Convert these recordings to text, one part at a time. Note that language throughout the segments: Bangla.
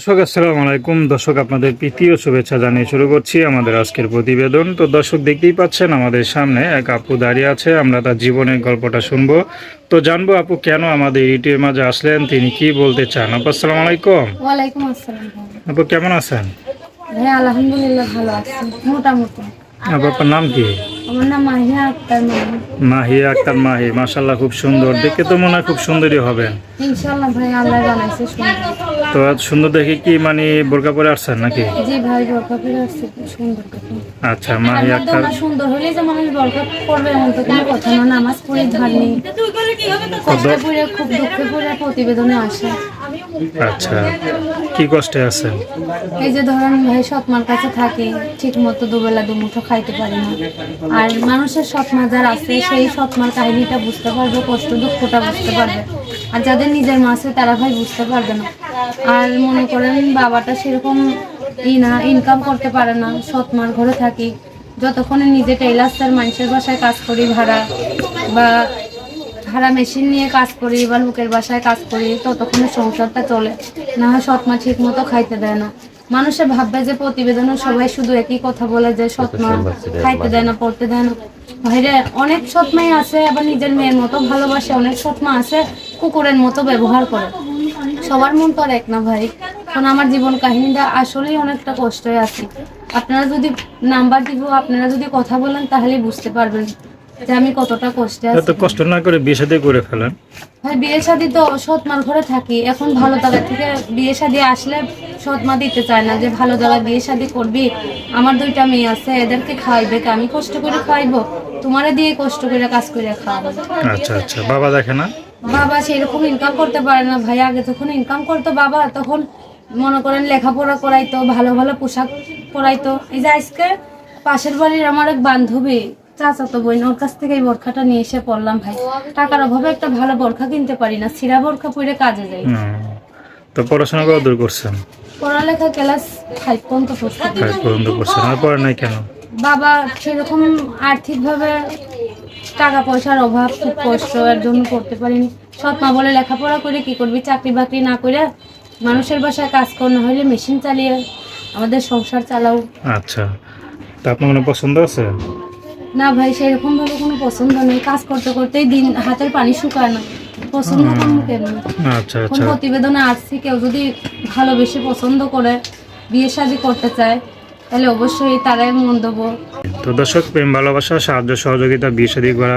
দর্শক আসসালামু আলাইকুম। দর্শক আপনাদের প্রীতি ও শুভেচ্ছা জানিয়ে শুরু করছি আমাদের আজকের প্রতিবেদন। তো দর্শক দেখতেই পাচ্ছেন আমাদের সামনে এক আপু দাঁড়িয়ে আছে। আমরা তার জীবনের গল্পটা শুনব। তো জানব আপু কেন আমাদের ইউটিউবের মাঝে আসলেন? তিনি কি বলতে চান? আপু আসসালামু আলাইকুম। ওয়ালাইকুম আসসালাম। আপু কেমন আছেন? ভাই আলহামদুলিল্লাহ ভালো আছি মোটামুটি। আপু আপনার নাম কি? আমার নাম মাহিয়া আক্তার মাহি। মাহি আক্তার মাহি মাসাল্লাহ খুব সুন্দর। দেখে তো মনে হয় খুব সুন্দরী হবেন ইনশাল্লাহ ভাই আল্লাহ বানাইছে সুন্দর। তো এত সুন্দর দেখে কি মানে বোরকা পরে আসছেন নাকি? জি ভাই বরখা পরে আসছে সুন্দর আচ্ছা মাহি আক্তার সুন্দর হলেই যে মানুষ বরখা পড়বে এমন তো কোনো কথা না। নামাজ পড়ে ধার নেই। কষ্টে পড়ে খুব দুঃখে পড়ে প্রতিবেদনে আসে। আচ্ছা কি কষ্টে আছেন? এই যে ধরেন ভাই, সৎমার কাছে থাকি ঠিক মতো দুবেলা দুমুঠো খাইতে পারি না। আর মানুষের সৎমা যার আছে, সেই সৎমার কাহিনীটা বুঝতে পারবে, কষ্ট দুঃখটা বুঝতে পারবে। আর যাদের নিজের মা আছে, তারা ভাই বুঝতে পারবে না। আর মনে করেন বাবাটা সেরকম ই না ইনকাম করতে পারে না। সৎমার ঘরে থাকি, যতক্ষণে নিজে টেইলার্সের মানুষের বাসায় কাজ করি, ভাড়া বা ভাড়া মেশিন নিয়ে কাজ করি বা লোকের বাসায় কাজ করি ততক্ষণে সংসারটা চলে। না হয় সৎমা ঠিক মতো খাইতে দেয় না। মানুষে ভাববে যে প্রতিবেদনে সবাই শুধু একই কথা বলে যে সৎমা খাইতে দেয় না পড়তে দেয় না। ভাইরে অনেক সৎমাই আছে আবার নিজের মেয়ের মতো ভালোবাসে। অনেক সৎমা আছে কুকুরের মতো ব্যবহার করে। সবার মন তো আর এক না ভাই। কারণ আমার জীবন কাহিনীটা আসলেই অনেকটা কষ্টই আছে। আপনারা যদি নাম্বার দিব আপনারা যদি কথা বলেন তাহলেই বুঝতে পারবেন। যে আমি কতটা কষ্টে আছি। এত কষ্ট না করে বিয়ে শাদী করে ফেলেন। ভাই বিয়ে শাদি তো সৎ মার ঘরে থাকি। এখন ভালো জায়গা থেকে বিয়ে শাদি আসলে সৎ মা দিতে চায় না যে ভালো জায়গায় বিয়ে শাদি করবি? আমার দুইটা মেয়ে আছে এদেরকে কে? আমি কষ্ট করে তোমারে দিয়ে কষ্ট করে কাজ করে খাওয়াবো। আচ্ছা আচ্ছা। বাবা দেখে না? বাবা সেরকম ইনকাম করতে পারে না ভাই। আগে যখন ইনকাম করতো বাবা তখন মনে করেন লেখাপড়া করাইতো ভালো ভালো পোশাক পরাইতো। এই যে আজকে পাশের বাড়ির আমার এক বান্ধবী চাচাতো বোন ওর কাছ থেকে এই বোরখাটা নিয়ে এসে পড়লাম ভাই। টাকার অভাবে একটা ভালো বোরখা কিনতে পারি না সিরা বোরখা পরে কাজে যাই। তো পড়াশোনা কত দূর করছেন? পড়ালেখা ক্লাস ফাইভ পর্যন্ত ফাইভ পর্যন্ত করছেন আর পড়ে নাই কেন? বাবা সেরকম আর্থিকভাবে টাকা পয়সার অভাব খুব কষ্ট এর জন্য করতে পারিনি। সৎ মা বলে লেখাপড়া করে কি করবি? চাকরি বাকরি না করে মানুষের বাসায় কাজ কর না হলে মেশিন চালিয়ে আমাদের সংসার চালাও। আচ্ছা। তা আপনার পছন্দ আছে? না ভাই সেরকম ভাবে কোনো পছন্দ নেই। কাজ করতে করতেই দিন হাতের পানি শুকায় না। পছন্দ করব কেন? আচ্ছা কোন আচ্ছা। প্রতিবেদনে আসছি কেউ যদি ভালোবেসে পছন্দ করে বিয়ে শাদি করতে চায় তাহলে অবশ্যই তারাই মন দেবো। তো দর্শক প্রেম ভালোবাসা সাহায্য সহযোগিতা বিয়ে শাদী করা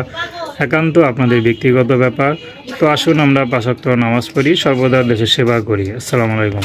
একান্ত আপনাদের ব্যক্তিগত ব্যাপার। তো আসুন আমরা পাশাক্ত নামাজ পড়ি সর্বদা দেশের সেবা করি। আসসালামু আলাইকুম।